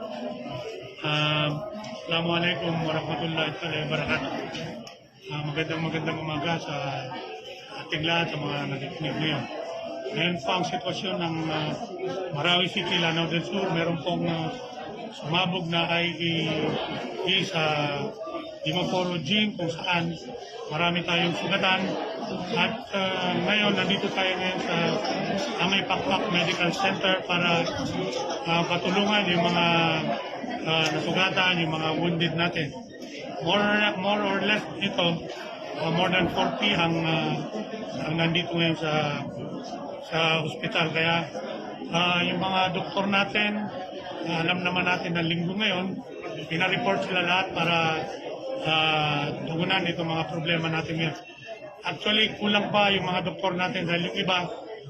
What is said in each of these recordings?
Uh, Assalamualaikum warahmatullahi wabarakatuh. Uh, magandang magandang umaga sa ating lahat, sa mga nakikinig ngayon. Ngayon po ang sitwasyon ng uh, Marawi City, Lanao del Sur. Meron pong uh, sumabog na IEE sa Dimaporo Gym kung saan marami tayong sugatan. At uh, ngayon, nandito tayo ngayon sa Amay Pakpak Medical Center para uh, patulungan yung mga uh, nasugatan, yung mga wounded natin. More, more or less ito, uh, more than 40 ang, uh, ang nandito ngayon sa sa ospital. Kaya ah, yung mga doktor natin, ah, alam naman natin na linggo ngayon, pinareport sila lahat para uh, tugunan itong mga problema natin ngayon. Actually, kulang pa yung mga doktor natin dahil yung iba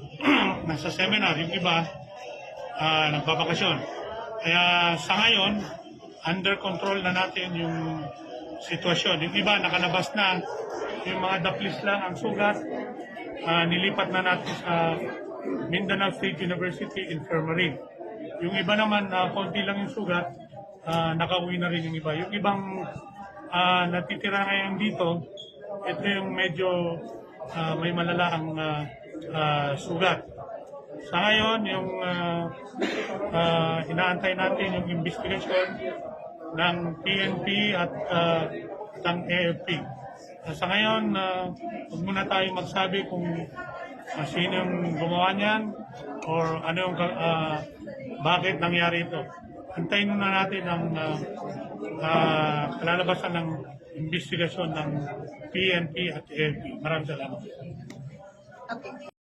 nasa seminar, yung iba uh, nagbabakasyon. Kaya sa ngayon, under control na natin yung sitwasyon. Yung iba nakalabas na, yung mga daplis lang ang sugat, Ah, nilipat na natin sa Mindanao State University Infirmary. Yung iba naman, na konti lang yung sugat, ah, nakauwi na rin yung iba. Yung ibang ah, natitira ngayon dito, ito yung medyo ah, may malala ang ah, ah, sugat. Sa ngayon, yung uh, inaantay natin yung investigation ng PNP at uh, ng AFP. Uh, sa ngayon, uh, huwag muna tayo magsabi kung uh, sino yung gumawa niyan or ano yung uh, bakit nangyari ito. Antayin muna natin ang uh, uh, kalalabasan ng investigasyon ng PNP at AFP. Maraming salamat. Okay.